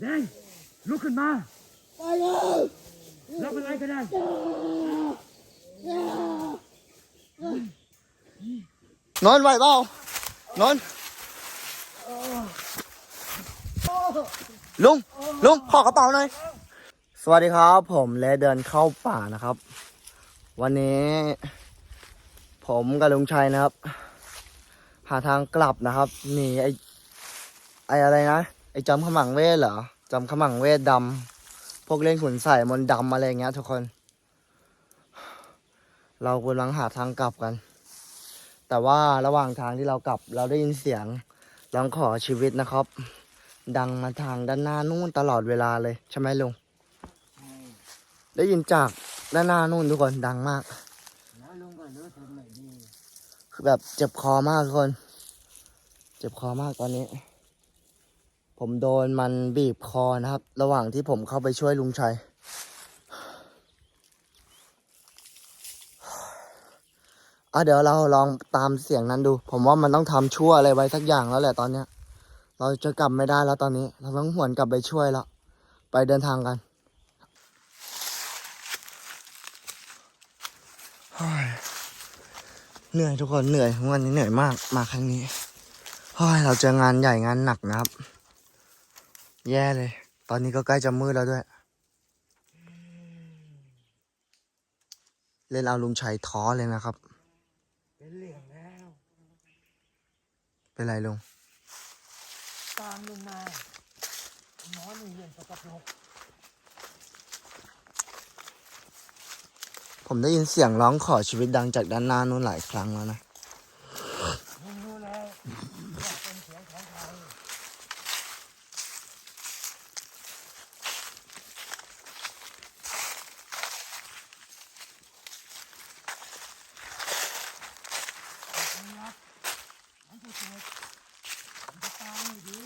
แดงลุกขึ้นมารับอะไรก็ได้นอนไหวเปล่านอนลุงลุงขอกระเป๋าหน่อย สวัสดีครับผมและเดินเข้าป่านะครับ วันนี้ ผมกับลุงชัยนะครับ หาทางกลับนะครับหนีไอไออะไรนะไอจำขมังเวทเหรอจำขมังเวทดำพวกเล่นขุนใส่มนดำอะไรอย่างเงี้ย ทุกคน เรากำลังหาทางกลับกัน แต่ว่าระหว่างทางที่เรากลับ เราได้ยินเสียงร้องขอชีวิตนะครับ ดังมาทางด้านหน้านู่นตลอดเวลาเลยใช่ไหมลุง ได้ยินจากด้านหน้านู่นทุกคนดังมาก คือแบบเจ็บคอมากทุกคน เจ็บคอมากตอนนี้ ผมโดนมันบีบคอนะครับ ระหว่างที่ผมเข้าไปช่วยลุงชัย อะเดี๋ยวเราลองตามเสียงนั้นดู ผมว่ามันต้องทำชั่วอะไรไว้สักอย่างแล้วแหละตอนเนี้ย เราจะกลับไม่ได้แล้วตอนนี้ เราต้องหวนกลับไปช่วยแล้ว ไปเดินทางกันเฮ้ย เหนื่อยทุกคนเหนื่อยวันนี้เหนื่อยมากมาครั้งนี้เฮ้ยเราเจองานใหญ่งานหนักนะครับ แย่เลย ตอนนี้ก็ใกล้จะมืดแล้วด้วย เล่นเอาลุงชัยท้อเลยนะครับ เป็นเหลี่ยงแล้ว เป็นไรลุงตามลุงมาหมอนี่เย็นสกปรก ผมได้ยินเสียงร้องขอชีวิตดังจากด้านหน้านู้นหลายครั้งแล้วนะ ลุงรู้แล้วว่าเป็นเสียงของใคร มันจะเกิดมันจะตายไม่ดี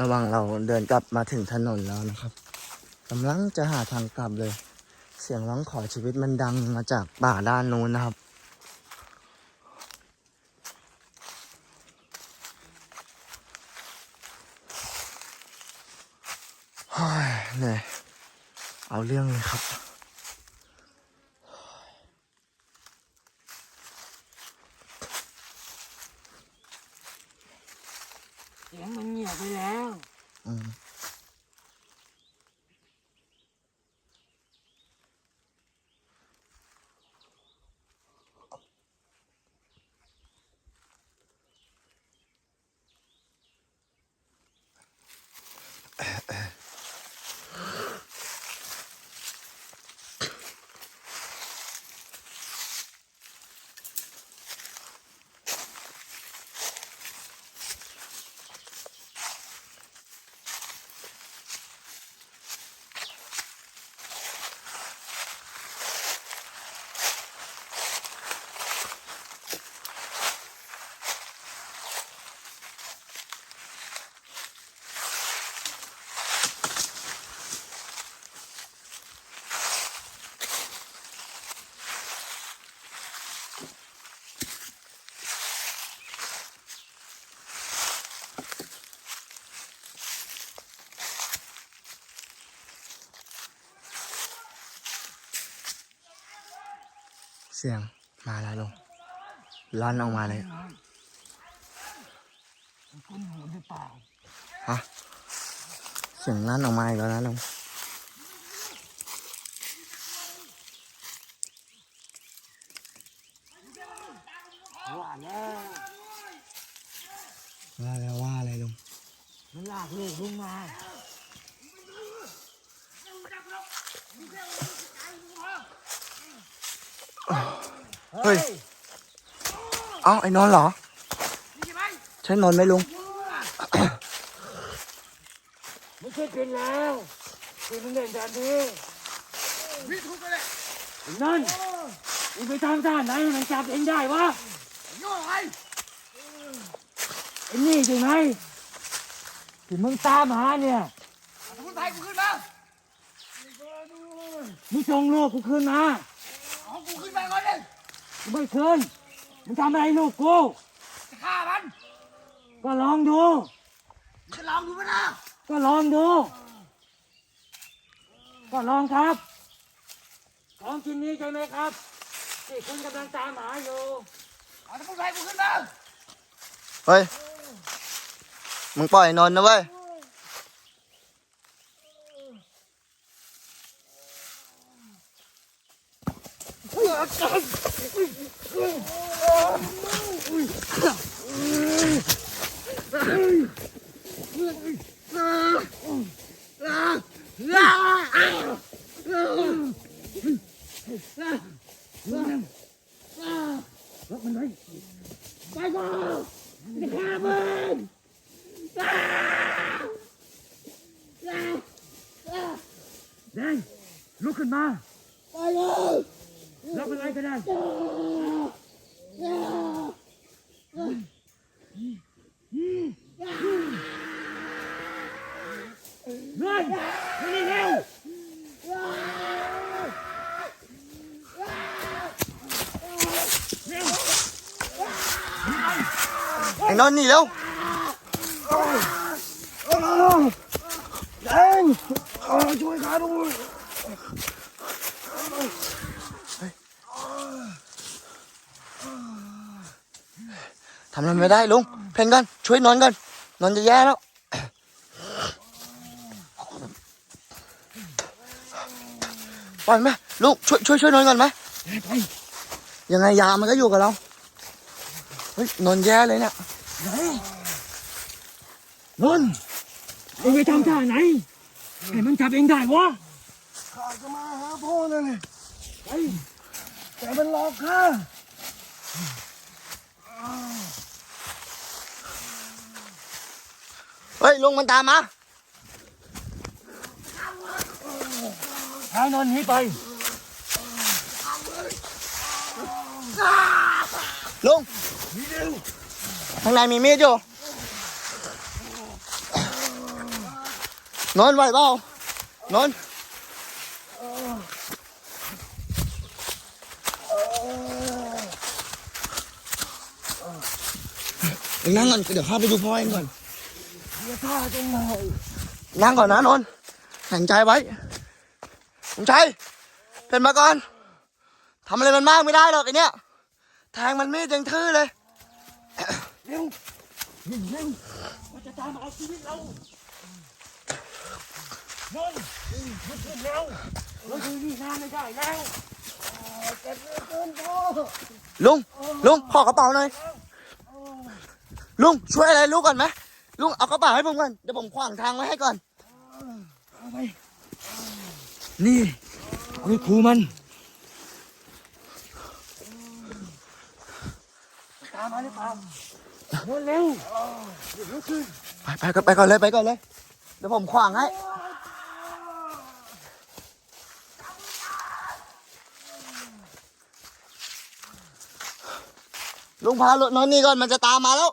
ระหว่างเราเดินกลับมาถึงถนนแล้วนะครับกำลังจะหาทางกลับเลย เสียงร้องขอชีวิตมันดังมาจากป่าด้านนู้นนะครับ เฮ้ยเหนื่อยเอาเรื่องเลยครับ เสียงมันเงียบไปแล้ว เสียงมาแล้วลุงลั่นออกมาเลยคุณหูหรือเปล่าฮะเสียงลั่นออกมาอีกแล้วนะลุงว่าแล้วว่าแล้วว่าอะไรลุงมันลากลูกลุงมา เฮ้ย เอ้าไอ้นอนท์เหรอนี่ใช่ไหมใช่นอนท์ไหมลุงไม่ใช่เป็นแล้วเป็นมันเล่นแบบนี้พี่ทุกข์กันเลยไอ้นั่นมึงไปทำท่าไหนให้มันจับเองได้วะโย่ไงไอ้นี่ใช่ไหมที่มึงตามหาเนี่ยสมุนไพรกูขึ้นมามึงส่งลูกกูคืนมาเอากูขึ้นมาก่อนเลยกู ไม่คืนมึงทำอะไรลูกกูจะฆ่ามัน ก็ลองดูจะลองดูมั้ยนะก็ลองดู ก็ลองครับ ของชิ้นนี้ใช่ไหมครับที่คุณกำลังตามหาอยู่เอาสมุนไพรกูขึ้นมาเฮ้ย มึงปล่อยไอ้นอนท์นะเว้ย แดงลุกขึ้นมาไปเลย แล้วเป็นไรก็ได้เงินมา นี่เร็วไอ้นอนท์หนี่แล้วแดงช่วยข้าด้วยทำอะไรไม่ได้ลุงเพนกันช่วยนอนกันนอนจะแย่แล้วปล่อยไหมลุงช่วยช่วยช่วยนอนก่อนไหมไปยังไงยามันก็อยู่กับเราเฮ้ยนอนแย่เลยเนี่ยไหนนนท์มึงไปทำท่าไหนให้มันจับเองได้วะข้าจะมาหาพ่อนั่นเลยไปแต่มันหลอกข้า เฮ้ยลุงมันตามมาพานนท์หนี้ไปลุงข้างในมีมีดอยู่นอนไหวเปล่านอนเอ็งนั่งก่อนเดี๋ยวข้าไปดูพ่อเองก่อน นั่งก่อนนะนนท์แข็งใจไว้ลุงชัยเป็นมาก่อนทำอะไรมันมากไม่ได้หรอกไอเนี้ยแทงมันมีดยังทื่อเลยเร็ววิ่งเร็วมันจะตามมาเอาชีวิตเรานนท์มันขึ้นเร็วเราคือวิ่งนานไม่ได้แล้วลุงลุงขอกระเป๋าหน่อยลุงช่วยอะไรลูกก่อนไหม ลุงเอากระเป๋าให้ผมก่อนเดี๋ยวผมขวางทางไว้ให้ก่อนเอาไปนี่เอาไปคูมันตามมาหรือเปล่าเร็วเร็วไปไปก็ไปก่อนเลยไปก่อนเลยเดี๋ยวผมขวางให้ลุงพารถนอนนี่ก่อนมันจะตามมาแล้ว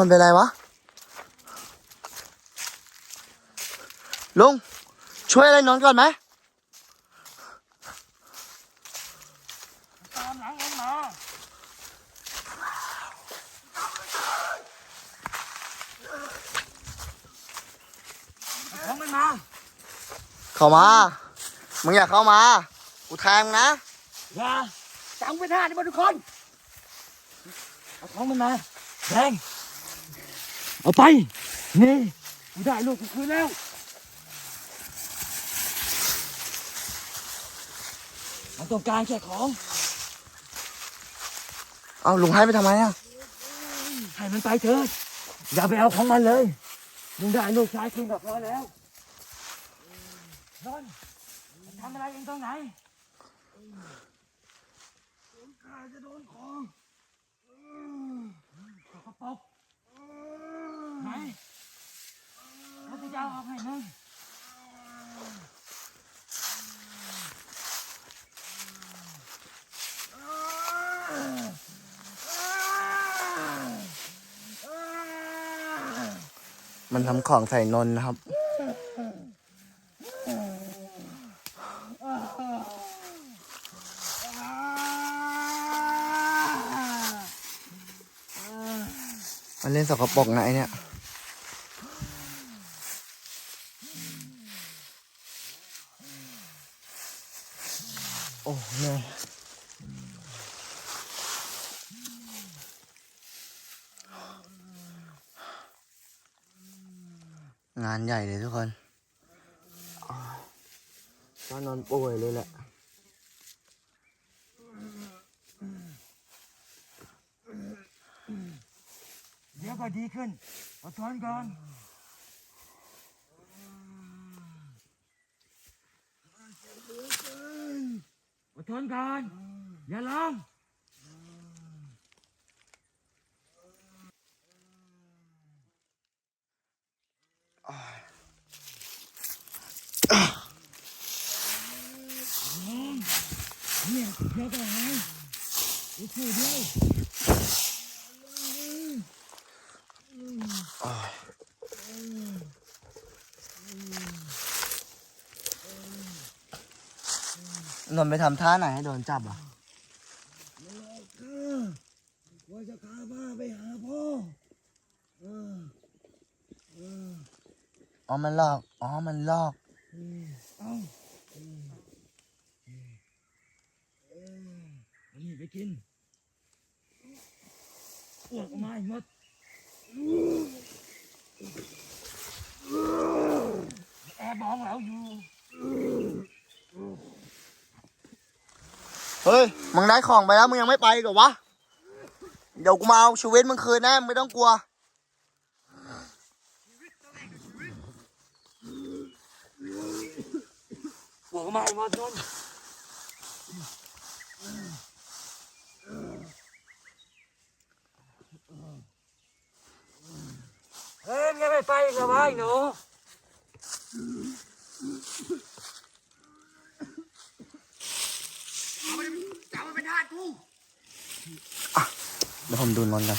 โอ้ยนอนเป็นไรวะ ลุง ช่วยอะไรนอนก่อนไหมตามหลังมันมาของมันมาเข้ามา มึงอยากเข้ามา กูแทงนะ อย่าจังไปท่านี่มาทุกคน เอาของมันมาแดง เอาไป นี่กูได้ลูกกูคืนแล้ว มันต้องการแค่ของ เอาลุงให้ไปทำไมอะ ให้มันไปเถิดอย่าไปเอาของมันเลย มึงได้ลูกชายคืนก็พอแล้วนอนมันทำอะไรเองตรงไหนข้าจะโดนของสกปรก ไหนเขาจะเอาออกให้มึงมันทำของใส่นนนะครับ มันเล่นสกปรกนะไอเนี่ย โอ้เหนื่อยงานใหญ่เลยทุกคนก็นอนป่วยเลยแหละ เดี๋ยวก็ดีขึ้นอดทนก่อน อดทนก่อนอย่าร้องเนี่ยเดี๋ยวก่อนไงอีกทีเดียว นนท์ไปทำท่าไหนให้โดนจับอะว่าจะพาบ้าไปหาพ่ออ๋อ มันลอก อ๋อ มันลอกเอาอันนี้ไปกินอ้วกออกมาให้หมดแอร์บองเราอยู่ เฮ้ย มึงได้ของไปแล้ว มึงยังไม่ไปกับวะ เดี๋ยวกูมาเอาชีวิตมึงคืนแน่ไม่ต้องกลัวอ้วกอกมาให้มดนนเฮ้ยยังไม่ไปอีกับวะไอ้หนู จับมันเป็นทาสกู เดี๋ยว ผมดูนนท์กัน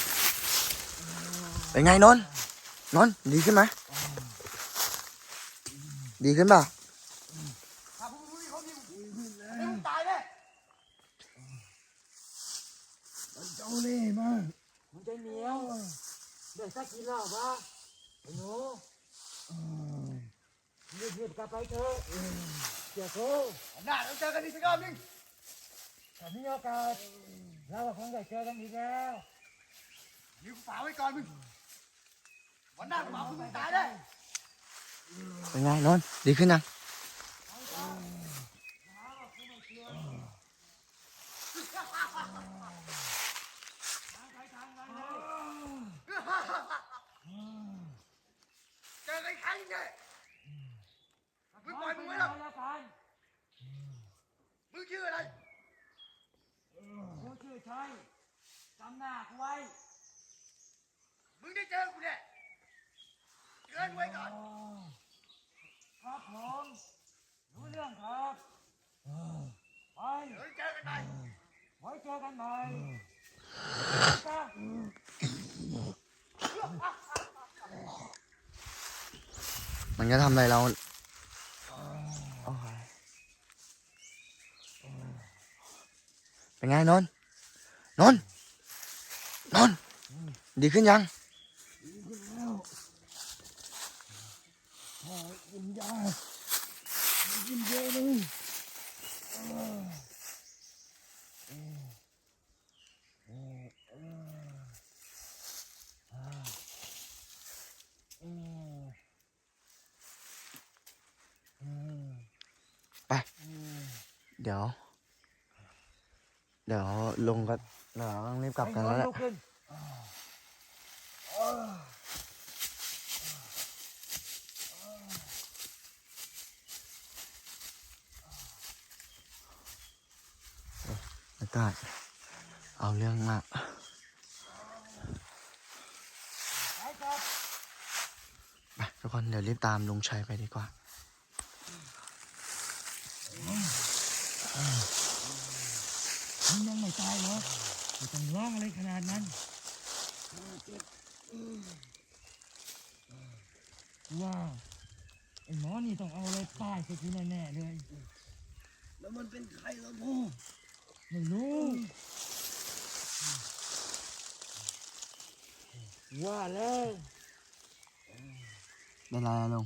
เป็นไงนนท์นนท์ดีขึ้นไหมดีขึ้นเปล่าถ้าพวกมึงรู้ที่เขามีมึงแล้วมึงตายแน่มันเจ้าเล่ห์มากมันจะเหนียวเดี๋ยวสักกี่รอบวะไอ้หนูรีบๆกลับไปเถอะเสียโซ่หน้าเราเจอกันอีกสักรอบหนึงถ้ามีโอกาส เราก็คงได้เจอกันอีกแล้วนี่กูฝากไว้ก่อนมึงวันหน้ากูมามึงตายแน่เป็นไงนนท์ดีขึ้นยังเจอกันอีกครั้งแน่มึงปล่อยมึงไว้หรอกแล้วกันมึงชื่ออะไร กูชื่อชัยจำหน้ากูไว้ มึงได้เจอกูแน่เตือนไว้ก่อน ครับผมรู้เรื่องครับไปเดี๋ยวเจอกันใหม่ไว้เจอกันใหม่จ้า มันจะทำอะไรเรา เป็นไงนนนนนนดีขึ้นยังกินยากินเยอะเลยไป เดี๋ยว เดี๋ยวลุงก็เดี๋ยวต้องรีบกลับกันแล้วแหละลุกขึ้นอากาศเอาเรื่องมากไปทุกคนเดี๋ยวรีบตามลุงชัยไปดีกว่า มึงยังไม่ ตายเหรอไม่ต้องร้องอะไรขนาดนั้นว่าไอ้หมอนี่ต้องเอาอะไรป้ายสักทีแน่ๆเลย แล้วมันเป็นใครล่ะพ่อไม่รู้ว่าแล้วเป็นไรอะลุง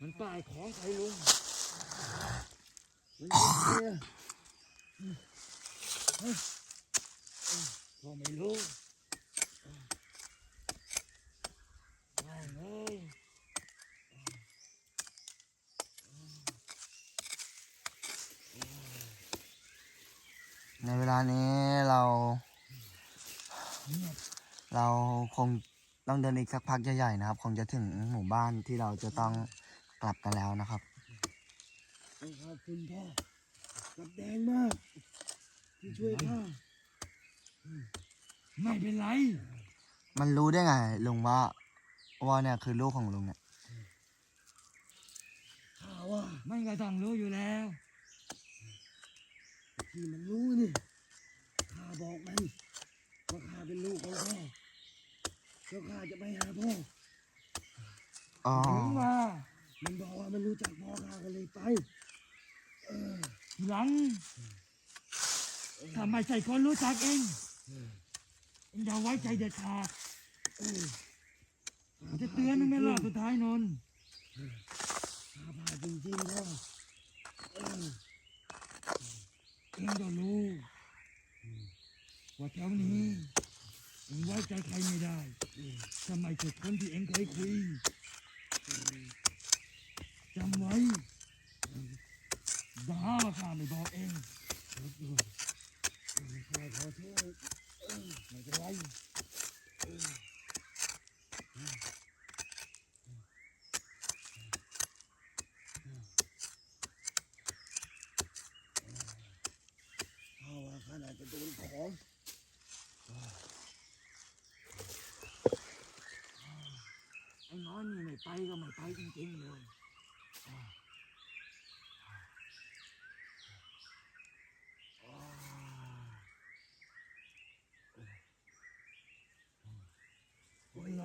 มันป้ายของใครลุง ใครอะก็ไม่รู้ว่าไงในเวลานี้เรา เราคงต้องเดินอีกสักพักใหญ่ๆนะครับ คงจะถึงหมู่บ้านที่เราจะต้องกลับกันแล้วนะครับ คุณพ่อกับแดงมาก ที่ช่วยข้าไม่เป็นไร มันรู้ได้ไงลุงว่าว่าเนี่ยคือลูกของลุงเนี่ยข้าว่าไม่ก็ต้องรู้อยู่แล้ว ที่มันรู้นี่ข้าบอกมันว่าข้าเป็นลูกของพ่อแล้วข้าจะไปหาพ่ออ๋อ ถึงว่ามันบอกว่ามันรู้จักพ่อข้าก็เลยไปเออที หลังถ้าไม่ใช่คนรู้จักเองเองอย่าไว้ใจเด็ดขาดเออจะเตือนมึงไม่รอดสุดท้ายนนท์ข้าพาจริงๆพ่อเออเองก็รู้ว่าแถวนี้เองไว้ใจใครไม่ได้ทำไมใช่คนที่เองเคยคุยจำไว้อย่า หาว่าข้าไม่บอกเองข้าขอโทษไม่เป็นไรข้าว่าข้าอาจจะโดนของไอ้น้อยนี่ไม่ไปก็ไม่ไปจริงๆเลย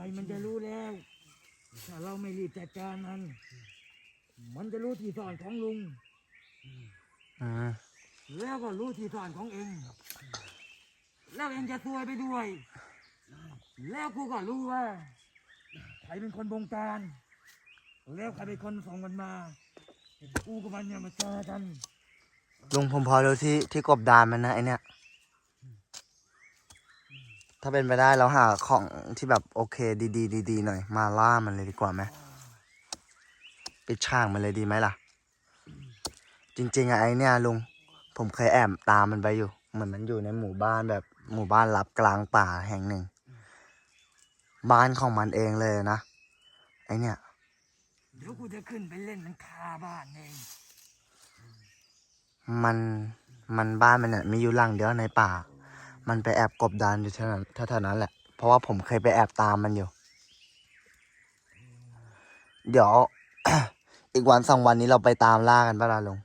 คนไรมันจะรู้แล้ว ถ้าเราไม่รีบจัดการมัน มันจะรู้ที่ซ่อนของลุงอืมแล้วก็รู้ที่ซ่อนของเอง แล้วเองจะซวยไปด้วย แล้วกูก็รู้ว่าใครเป็นคนบงการ แล้วใครเป็นคนส่งมันมา กูกับมันเนี่ยมาเจอกัน ลุงผมพอรู้ที่ที่กบดานมันนะไอเนี่ย ถ้าเป็นไปได้เราหาของที่แบบโอเคดีๆดีๆหน่อย มาล่ามันเลยดีกว่าไหมปิดช่างมันเลยดีไหมล่ะ จริง ๆอะไอเนี่ยลุง ผมเคยแอบตามมันไปอยู่ เหมือนมันอยู่ในหมู่บ้านแบบหมู่บ้านลับกลางป่าแห่งหนึ่ง บ้านของมันเองเลยนะ ไอเนี่ย เดี๋ยวกูจะขึ้นไปเล่นมันคาบ้านเอง มันมันบ้านมันเนี่ยมีอยู่หลังเดียวในป่า มันไปแอบกบดานอยู่เท่านั้นเท่านั้นแหละ เพราะว่าผมเคยไปแอบตามมันอยู่ เดี๋ยว อีกวันสองวันนี้เราไปตามล่ากันปะล่ะลุง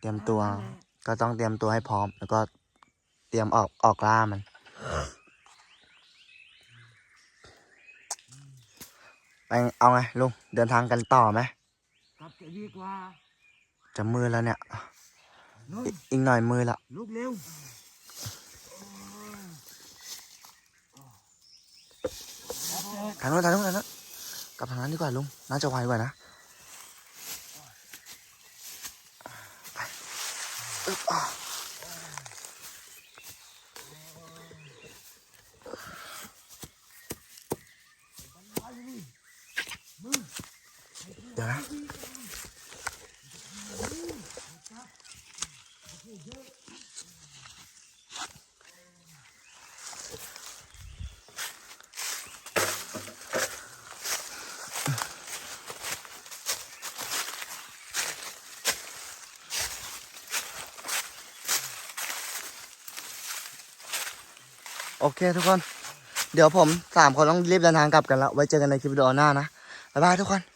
เตรียมตัว ก็ต้องเตรียมตัวให้พร้อม แล้วก็เตรียมออกออกล่ามัน ไปเอาไงลุง เดินทางกันต่อไหมกลับจะดีกว่า จะมือแล้วเนี่ย อีอีกหน่อยมือละลุกเร็วทางโน้นทางโน้นทางโน้นกลับทางนั้นดีกว่าลุงน่าจะไวกว่านะไปอึ๊บอะเดี๋ยวนะ อเคทุกคน เดี๋ยวผมสามคนต้องรีบเดินทางกลับกันแล้ว ไว้เจอกันในคลิปวิดีโอหน้านะ บ๊ายบายทุกคน